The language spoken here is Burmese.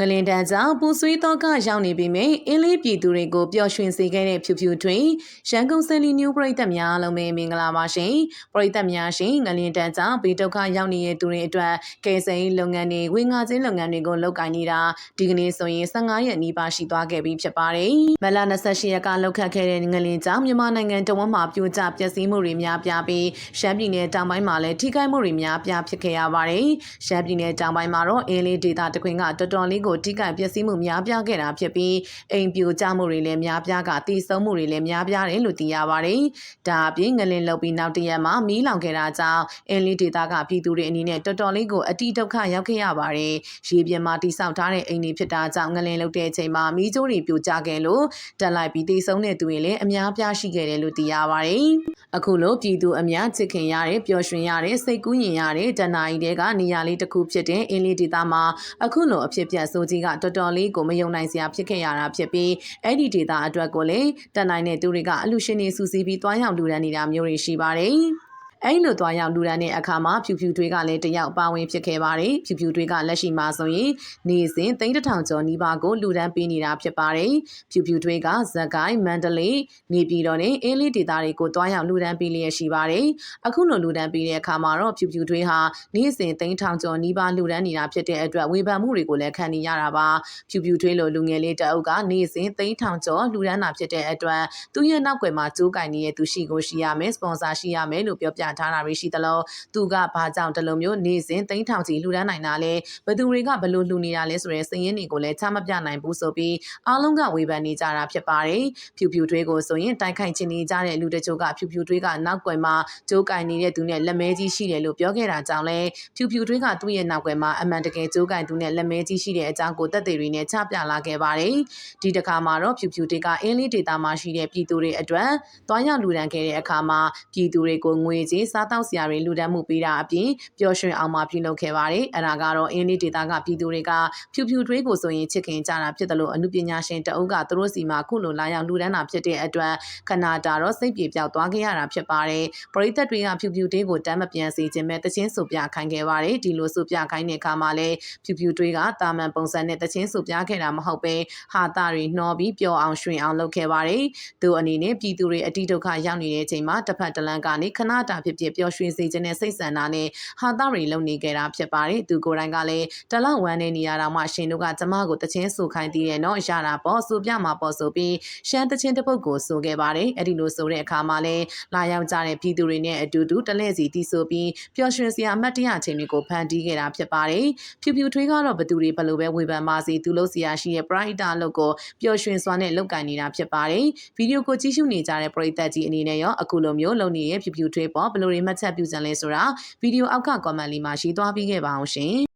ငလင်တန်းကြောင့်ပူဆွေးတော့ကရောက်နေပြီမြအင်းလေးပြည်သူတွေကိုပျော်ရွှင်စေခဲ့တဲ့ဖြူဖြူထွင်ရန်ကုန်စန်လီနျူပရိသတ်များလုံးပဲမင်္ဂလာပါရှင်ပရိသတ်များရှင်ငလင်တန်းကြောင့်ဘေးဒုက္ခရောက်နေတဲ့သူတွေအတွက်ကယ်ဆယ်ရေးလုပ်ငန်းတွေဝေငါချင်းလုပ်ငန်းတွေကိုလုပ်ကိုင်နေတာဒီကနေ့ဆိုရင်15ရက်နီးပါးရှိသွားခဲ့ပြီဖြစ်ပါတယ်မလ28ရက်ကလောက်ခတ်ခဲ့တဲ့ငလင်ကြောင့်မြန်မာနိုင်ငံတဝန်းမှာပြိုကျပျက်စီးမှုတွေများပြားပြီးရှမ်းပြည်နယ်တောင်ပိုင်းမှာလည်းထိခိုက်မှုတွေများပြားဖြစ်ခဲ့ရပါတယ်ရှမ်းပြည်နယ်တောင်ပိုင်းမှာတော့အင်းလေးဒေသတခွင်ကတော်တော်လေးကိုထိခိုက်ပျက်စီးမှုများပြားခဲ့တာဖြစ်ပြီးအိမ်ပြိုကျမှုတွေလည်းများပြားကတည်ဆုံမှုတွေလည်းများပြားတယ်လို့သိရပါတယ်။ဒါအပြင်ငလင်လုတ်ပြီးနောက်တရက်မှာမီးလောင်ခဲ့တာကြောင့်အင်းလေးဒေသကပြည်သူတွေအနေနဲ့တော်တော်လေးကိုအတိဒုက္ခရောက်ခဲ့ရပါတယ်။ရေပြင်မှာတိဆောက်ထားတဲ့အိမ်တွေဖြစ်တာကြောင့်ငလင်လုတ်တဲ့အချိန်မှာမီးကြိုးတွေပြိုကျခဲ့လို့တက်လိုက်ပြီးတည်ဆုံတဲ့သူတွေလည်းအများပြားရှိခဲ့တယ်လို့သိရပါတယ်။အခုလိုပြည်သူအများချစ်ခင်ရတဲ့ပျော်ရွှင်ရတဲ့စိတ်ကူးယဉ်ရတဲ့တဏှာကြီးတွေကနေရာလေးတစ်ခုဖြစ်တဲ့အင်းလေးဒေသမှာအခုလိုအဖြစ်ပြက်ဆိုကြီးကတော်တော်လေးကိုမယုံနိုင်စရာဖြစ်ခဲ့ရတာဖြစ်ပြီးအဲ့ဒီဒေတာအတွက်ကိုလည်းတန်နိုင်တဲ့သူတွေကအလူရှင်တွေစူးစီးပြီးတွားရောက်လူဒန်းနေတာမျိုးတွေရှိပါတယ်။ အဲ့လိုသွားရောက်လူဒန်းတဲ့အခါမှာဖြူဖြူတွေကလည်းတယောက်ပါဝင်ဖြစ်ခဲ့ပါတယ်ဖြူဖြူတွေကလက်ရှိမှာဆိုရင်နေစဉ်သိန်းတစ်ထောင်ကျော်နီးပါးကိုလူဒန်းပေးနေတာဖြစ်ပါတယ်ဖြူဖြူတွေကဇက်ကိုင်းမန္တလေးနေပြည်တော်နဲ့အင်းလေးဒေသတွေကိုသွားရောက်လူဒန်းပေးလျက်ရှိပါတယ်အခုလိုလူဒန်းပေးတဲ့အခါမှာတော့ဖြူဖြူတွေဟာနေစဉ်သိန်းထောင်ကျော်နီးပါးလူဒန်းနေတာဖြစ်တဲ့အတွက်ဝေဖန်မှုတွေကိုလည်းခံနေရတာပါဖြူဖြူတွေလိုလူငယ်လေးတအုပ်ကနေစဉ်သိန်းထောင်ကျော်လူဒန်းတာဖြစ်တဲ့အတွက်သူရဲ့နောက်ွယ်မှာကြိုးကင်နေတဲ့သူရှိကိုရှိရမယ်စပွန်ဆာရှိရမယ်လို့ပြောပြထားတာတွေရှိသလိုသူကဘာကြောင့်ဒီလိုမျိုးနေစဉ်သိန်းထောင်ချီလှူဒန်းနိုင်တာလဲဘသူတွေကဘလို့လှူနေတာလဲဆိုတဲ့စည်ရင်းတွေကိုလည်းချမပြနိုင်ဘူးဆိုပြီးအားလုံးကဝေဖန်နေကြတာဖြစ်ပါတယ်ဖြူဖြူထွေးကိုဆိုရင်တိုက်ခိုက်ချင်နေကြတဲ့လူတချို့ကဖြူဖြူထွေးကနောက်ွယ်မှာကြိုးကင်နေတဲ့သူနဲ့လက်မဲကြီးရှိတယ်လို့ပြောခဲ့တာကြောင့်လဲဖြူဖြူထွေးကသူ့ရဲ့နောက်ွယ်မှာအမှန်တကယ်ကြိုးကင်သူနဲ့လက်မဲကြီးရှိတဲ့အကြောင်းကိုတက်သေးတွေနဲ့ချပြလာခဲ့ပါတယ်ဒီတစ်ခါမှာတော့ဖြူဖြူတေကအင်းလေးဒေတာမှာရှိတဲ့ပြည်သူတွေအတွက်တွားရောက်လူဒန်းခဲ့တဲ့အခါမှာပြည်သူတွေကိုငွေကြေးစားတောက်စရာတွေလူဒန်းမှုပေးတာအပြင်ပျော်ရွှင်အောင်မှပြုလုပ်ခဲ့ပါတယ်။အဲဒါကတော့အင်းလေးဒေတာကပြည်သူတွေကဖြူဖြူထွေးကိုဆိုရင်ချစ်ခင်ကြတာဖြစ်တယ်လို့အမှုပညာရှင်တအုပ်ကသူတို့စီမှာခုလိုလာရောက်လူဒန်းတာဖြစ်တဲ့အတွက်ခဏတာတော့စိတ်ပြေပြောက်သွားခဲ့ရတာဖြစ်ပါတယ်။ပရိသတ်တွေကဖြူဖြူတေးကိုတမ်းမပြန်စေခြင်းပဲတချင်းဆိုပြခိုင်းခဲ့ပါတယ်။ဒီလိုဆိုပြခိုင်းတဲ့အခါမှာလည်းဖြူဖြူတွေးကတာမန်ပုံစံနဲ့တချင်းဆိုပြခဲ့တာမဟုတ်ပဲဟာတာတွေနှောပြီးပျော်အောင်ရွှင်အောင်လုပ်ခဲ့ပါတယ်။သူအနေနဲ့ပြည်သူတွေအတိဒုက္ခရောက်နေတဲ့အချိန်မှာတစ်ဖက်တစ်လမ်းကနေခဏတာဖြစ်ဖြစ်ပျော်ရွှင်စေခြင်းနဲ့စိတ်ဆန္ဒနဲ့ဟာတာတွေလုပ်နေခဲ့တာဖြစ်ပါတယ်။သူကိုယ်တိုင်ကလည်းတလောက်ဝမ်းနေနေရတာမှရှင်တို့ကကျမကိုတချင်းဆိုခိုင်းသေးတယ်နော်ရတာပေါ့ဆိုပြမှာပေါ့ဆိုပြီးရှမ်းတချင်းတစ်ပုတ်ကိုဆိုခဲ့ပါတယ်။အဲ့ဒီလိုဆိုတဲ့အခါမှာလည်းလာရောက်ကြတဲ့ပြည်သူတွေနဲ့အတူတူတလဲစီတီးဆိုပြီးပျော်ရွှင်စရာအမှတ်တရချိန်တွေကိုဖန်တီးခဲ့တာဖြစ်ပါတယ်။ဖြူဖြူထွေးကတော့ဘသူတွေဘလို့ပဲဝေဖန်ပါစေသူလို့စရာရှိရဲ့ Pride အလုပ်ကိုပျော်ရွှင်စွာနဲ့လုပ်ကိုင်နေတာဖြစ်ပါတယ်။ဗီဒီယိုကိုကြည့်ရှုနေကြတဲ့ပရိသတ်ကြီးအနေနဲ့ရောအခုလိုမျိုးလုပ်နေတဲ့ဖြူဖြူထွေးပေါ်ဘလို့တွေမှတ်ချက်ပြုကြလဲဆိုတာဗီဒီယိုအောက်က comment လေးမှာရေးသွားပြီးခဲ့ပါအောင်ရှင်